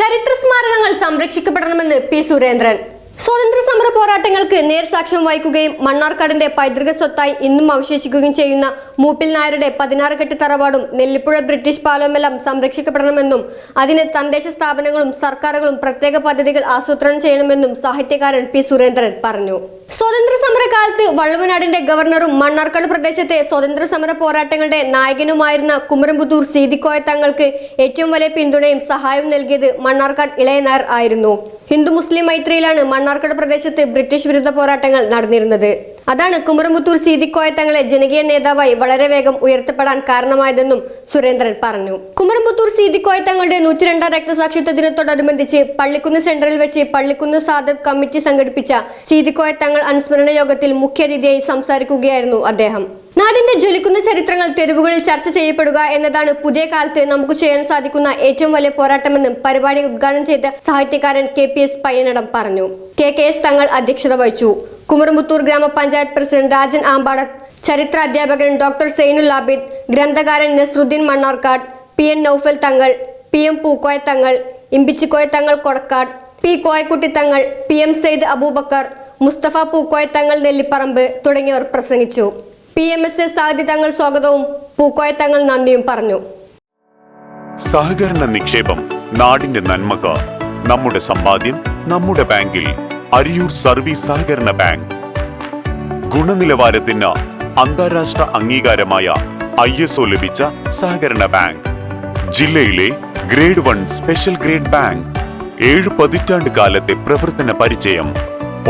ചരിത്ര സ്മാരകങ്ങൾ സംരക്ഷിക്കപ്പെടണമെന്ന് പി സുരേന്ദ്രൻ. സ്വാതന്ത്ര്യ സമര പോരാട്ടങ്ങൾക്ക് നേർസാക്ഷ്യം വഹിക്കുകയും മണ്ണാർക്കാടിന്റെ പൈതൃക സ്വത്തായി ഇന്നും അവശേഷിക്കുകയും ചെയ്യുന്ന മൂപ്പിൽ നായരുടെ പതിനാറ് കെട്ട് തറവാടും നെല്ലിപ്പുഴ ബ്രിട്ടീഷ് പാലവുമെല്ലാം സംരക്ഷിക്കപ്പെടണമെന്നും അതിന് തദ്ദേശ സ്ഥാപനങ്ങളും സർക്കാരുകളും പ്രത്യേക പദ്ധതികൾ ആസൂത്രണം ചെയ്യണമെന്നും സാഹിത്യകാരൻ പി സുരേന്ദ്രൻ പറഞ്ഞു. സ്വതന്ത്ര സമര കാലത്ത് വള്ളുവനാടിന്റെ ഗവർണറും മണ്ണാർക്കാട് പ്രദേശത്തെ സ്വതന്ത്ര സമര പോരാട്ടങ്ങളുടെ നായകനുമായിരുന്ന കുമരംപുത്തൂർ സീതിക്കോയ തങ്ങൾക്ക് ഏറ്റവും വലിയ പിന്തുണയും സഹായവും നൽകിയത് മണ്ണാർക്കാട് ഇളയനായർ ആയിരുന്നു. ഹിന്ദു മുസ്ലിം മൈത്രിയിലാണ് മണ്ണാർക്കട പ്രദേശത്ത് ബ്രിട്ടീഷ് വിരുദ്ധ പോരാട്ടങ്ങൾ നടന്നിരുന്നത്. അതാണ് കുമരമുത്തൂർ സീതിക്കോയ തങ്ങളെ ജനകീയ നേതാവായി വളരെ വേഗം ഉയർത്തപ്പെടാൻ കാരണമായതെന്നും സുരേന്ദ്രൻ പറഞ്ഞു. കുമരമുത്തൂർ സീതിക്കോയ തങ്ങളുടെ നൂറ്റിരണ്ടാം രക്തസാക്ഷിത്വ ദിനത്തോടനുബന്ധിച്ച് പള്ളിക്കുന്ന് സെന്ററിൽ വെച്ച് പള്ളിക്കുന്ന് സാദത്ത് കമ്മിറ്റി സംഘടിപ്പിച്ച സീതിക്കോയ തങ്ങൾ അനുസ്മരണ യോഗത്തിൽ മുഖ്യാതിഥിയായി സംസാരിക്കുകയായിരുന്നു അദ്ദേഹം. നാടിന്റെ ജ്വലിക്കുന്ന ചരിത്രങ്ങൾ തെരുവുകളിൽ ചർച്ച ചെയ്യപ്പെടുക എന്നതാണ് പുതിയ കാലത്ത് നമുക്ക് ചെയ്യാൻ സാധിക്കുന്ന ഏറ്റവും വലിയ പോരാട്ടമെന്നും പരിപാടി ഉദ്ഘാടനം ചെയ്ത സാഹിത്യകാരൻ കെ പി എസ് പയ്യനടം പറഞ്ഞു. കെ കെ എസ് തങ്ങൾ അധ്യക്ഷത വഹിച്ചു. കുമരമുത്തൂർ ഗ്രാമപഞ്ചായത്ത് പ്രസിഡന്റ് രാജൻ ആമ്പാടത്ത് ചരിത്ര അധ്യാപകൻ doctor Zainul Abid ഗ്രന്ഥകാരൻ Nasruddin Mannarkkad P N Naufal Thangal P M Pookoya Thangal Imbichikoya തങ്ങൾ Kodakkad P Koyakutty Thangal P M Syed Abubakar Musthafa Pookoya Thangal Nellipparamba തുടങ്ങിയവർ പ്രസംഗിച്ചു. പി എം എസ് എസ് ആദ്യ തങ്ങൾ സ്വാഗതവും. പൂക്കോയ തങ്ങൾ നന്ദിയും പറഞ്ഞു. സഹകരണ നിക്ഷേപം നാടിന്റെ നന്മക്ക് നമ്മുടെ സമ്പാദ്യം നമ്മുടെ ബാങ്കിൽ അരിയൂർ സർവീസ് സഹകരണ ബാങ്ക്. ഗുണനിലവാരത്തിന് അന്താരാഷ്ട്ര അംഗീകാരമായ ഐ എസ് ഒ ലഭിച്ച സഹകരണ ബാങ്ക്. ജില്ലയിലെ grade one special grade bank. ഏഴ് പതിറ്റാണ്ട് കാലത്തെ പ്രവർത്തന പരിചയം.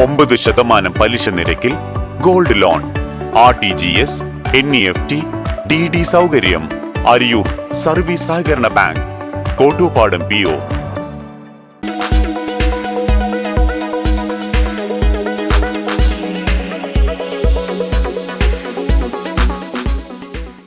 ഒമ്പത് ശതമാനം പലിശ നിരക്കിൽ gold loan. R T G S N E F T D D സൗകര്യം അരിയൂർ സർവീസ് സഹകരണ ബാങ്ക് കോട്ടൂപ്പാടം പി ഒ